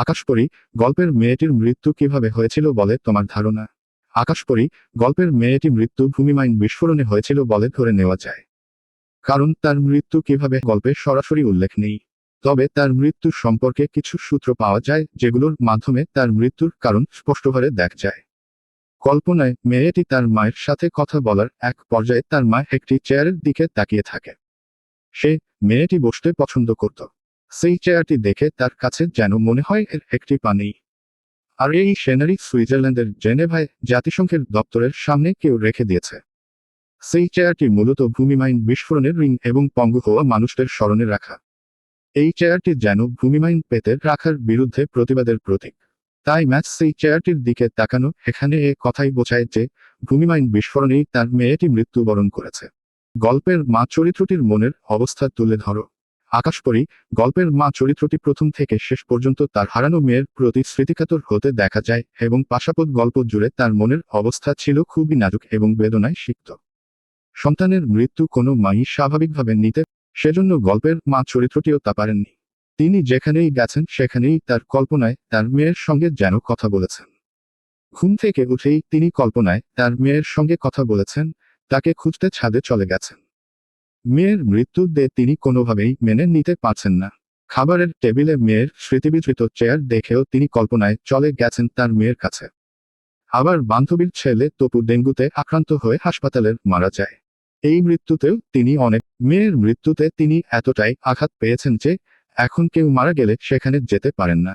আকাশপরি, গল্পের মেয়েটির মৃত্যু কীভাবে হয়েছিল বলে তোমার ধারণা? আকাশপরি, গল্পের মেয়েটি মৃত্যু ভূমিমাইন বিস্ফোরণে হয়েছিল বলে ধরে নেওয়া যায়। কারণ তার মৃত্যু কীভাবে গল্পে সরাসরি উল্লেখ নেই। তবে তার মৃত্যু সম্পর্কে কিছু সূত্র পাওয়া যায় যেগুলোর মাধ্যমে তার মৃত্যুর কারণ স্পষ্টভাবে দেখা যায়। কল্পনায়, মেয়েটি তার মায়ের সাথে কথা বলার এক পর্যায়ে তার মা একটি চেয়ারের দিকে তাকিয়ে থাকে। সে মেয়েটি বসতে পছন্দ করত। সেই চেয়ারটি দেখে তার কাছে যেন মনে হয় এর একটি পা নেই আর এই সেনারি সুইজারল্যান্ডের জেনেভায় জাতিসংঘের দপ্তরের সামনে কেউ রেখে দিয়েছে। সেই চেয়ারটি মূলত ভূমিমাইন বিস্ফোরণের রিং এবং পঙ্গু হওয়া মানুষদের স্মরণে রাখা। এই চেয়ারটি যেন ভূমিমাইন পেতে রাখার বিরুদ্ধে প্রতিবাদের প্রতীক। তাই ম্যাচ সেই চেয়ারটির দিকে তাকানো এখানে এ কথাই বোঝায় যে ভূমিমাইন বিস্ফোরণেই তার মেয়েটি মৃত্যুবরণ করেছে। গল্পের মা চরিত্রটির মনের অবস্থা তুলে ধরো। আকাশপরি গল্পের মা চরিত্রটি প্রথম থেকে শেষ পর্যন্ত তার হারানো মেয়ের প্রতি স্মৃতিকাতর হতে দেখা যায় এবং পাশাপদ গল্প জুড়ে তার মনের অবস্থা ছিল খুবই নাজুক এবং বেদনায় সিক্ত। সন্তানের মৃত্যু কোনো মাই স্বাভাবিকভাবে নিতে সেজন্য গল্পের মা চরিত্রটিও তা পারেননি। তিনি যেখানেই গেছেন সেখানেই তার কল্পনায় তার মেয়ের সঙ্গে যেন কথা বলেছেন। ঘুম থেকে উঠেই তিনি কল্পনায় তার মেয়ের সঙ্গে কথা বলেছেন, তাকে খুঁজতে ছাদে চলে গেছেন। মেয়ের মৃত্যু দে তিনি কোনোভাবেই মেনে নিতে পারছেন না। খাবারের টেবিলে মেয়ের স্মৃতিবিধৃত চেয়ার দেখেও তিনি কল্পনায় চলে গেছেন তার মেয়ের কাছে। আবার বান্ধবীর ছেলে তপু ডেঙ্গুতে আক্রান্ত হয়ে হাসপাতালের মারা যায়। এই মৃত্যুতেও তিনি অনেক, মেয়ের মৃত্যুতে তিনি এতটাই আঘাত পেয়েছেন যে, এখন কেউ মারা গেলে সেখানে যেতে পারেন না।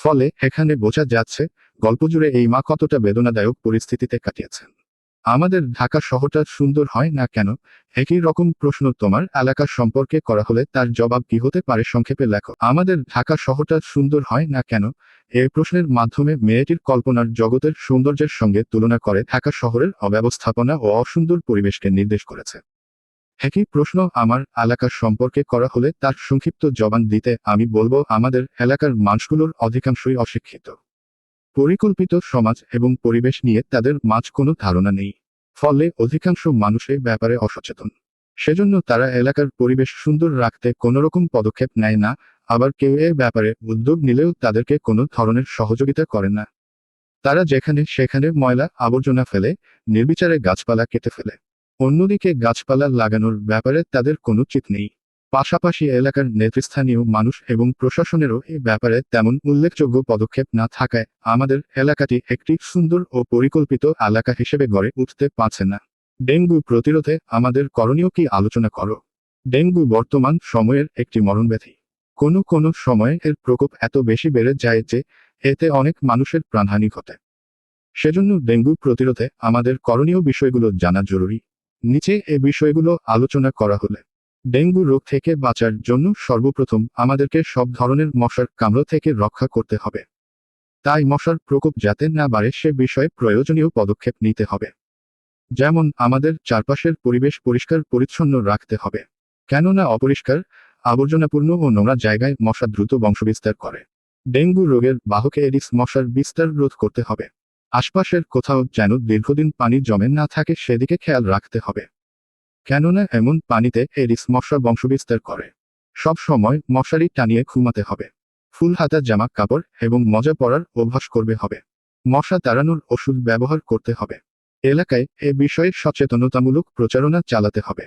ফলে এখানে বোঝা যাচ্ছে, গল্পজুড়ে এই মা কতটা বেদনাদায়ক পরিস্থিতিতে কাটিয়েছেন। আমাদের ঢাকা শহরটা সুন্দর হয় না কেন? একই রকম প্রশ্ন তোমার এলাকা সম্পর্কে করা হলে তার জবাব কি হতে পারে সংক্ষেপে লেখো। আমাদের ঢাকা শহরটা সুন্দর হয় না কেন? এই প্রশ্নের মাধ্যমে মেয়েটির কল্পনার জগতের সৌন্দর্যের সঙ্গে তুলনা করে ঢাকা শহরের অব্যবস্থাপনা ও অসুন্দর পরিবেশকে নির্দেশ করেছে। একই প্রশ্ন আমার এলাকার সম্পর্কে করা হলে তার সংক্ষিপ্ত জবান দিতে আমি বলব, আমাদের এলাকার মানুষগুলোর অধিকাংশই অশিক্ষিত। পরিকল্পিত সমাজ এবং পরিবেশ নিয়ে তাদের মাঝ কোনো ধারণা নেই। ফলে অধিকাংশ মানুষ এই ব্যাপারে অসচেতন। সেজন্য তারা এলাকার পরিবেশ সুন্দর রাখতে কোনো রকম পদক্ষেপ নেয় না, আবার কেউ এ ব্যাপারে উদ্যোগ নিলেও তাদেরকে কোনো ধরনের সহযোগিতা করে না। তারা যেখানে সেখানে ময়লা আবর্জনা ফেলে, নির্বিচারে গাছপালা কেটে ফেলে। অন্যদিকে গাছপালা লাগানোর ব্যাপারে তাদের কোনো চিত নেই। পাশাপাশি এলাকার নেতৃস্থানীয় মানুষ এবং প্রশাসনেরও এই ব্যাপারে তেমন উল্লেখযোগ্য পদক্ষেপ না থাকায় আমাদের এলাকাটি একটি সুন্দর ও পরিকল্পিত এলাকা হিসেবে গড়ে উঠতে পারছে না। ডেঙ্গু প্রতিরোধে আমাদের করণীয় কি আলোচনা করো। ডেঙ্গু বর্তমান সময়ের একটি মরণব্যাধি। কোনো কোনো সময়ে এর প্রকোপ এত বেশি বেড়ে যায় যে এতে অনেক মানুষের প্রাণহানি ঘটে। সেজন্য ডেঙ্গু প্রতিরোধে আমাদের করণীয় বিষয়গুলো জানা জরুরি। নিচে এ বিষয়গুলো আলোচনা করা হলে ডেঙ্গু রোগ থেকে বাঁচার জন্য সর্বপ্রথম আমাদেরকে সব ধরনের মশার কামড় থেকে রক্ষা করতে হবে। তাই মশার প্রকোপ যাতে না বাড়ে সে বিষয়ে প্রয়োজনীয় পদক্ষেপ নিতে হবে। যেমন আমাদের চারপাশের পরিবেশ পরিষ্কার পরিচ্ছন্ন রাখতে হবে। কেননা অপরিষ্কার, আবর্জনাপূর্ণ ও নোংরা জায়গায় মশা দ্রুত বংশবিস্তার করে। ডেঙ্গু রোগের বাহকে এডিস মশার বিস্তার রোধ করতে হবে। আশপাশের কোথাও যেন দীর্ঘদিন পানি জমে না থাকে সেদিকে খেয়াল রাখতে হবে। কেননা এমন পানিতে এরিস মশা বংশবিস্তার করে। সব সময় মশারি টানিয়ে ঘুমাতে হবে। ফুল হাতা, জামা কাপড় এবং মজা পরার অভ্যাস করবে হবে। মশা তাড়ানোর ওষুধ ব্যবহার করতে হবে। এলাকায় এ বিষয়ে সচেতনতামূলক প্রচারণা চালাতে হবে।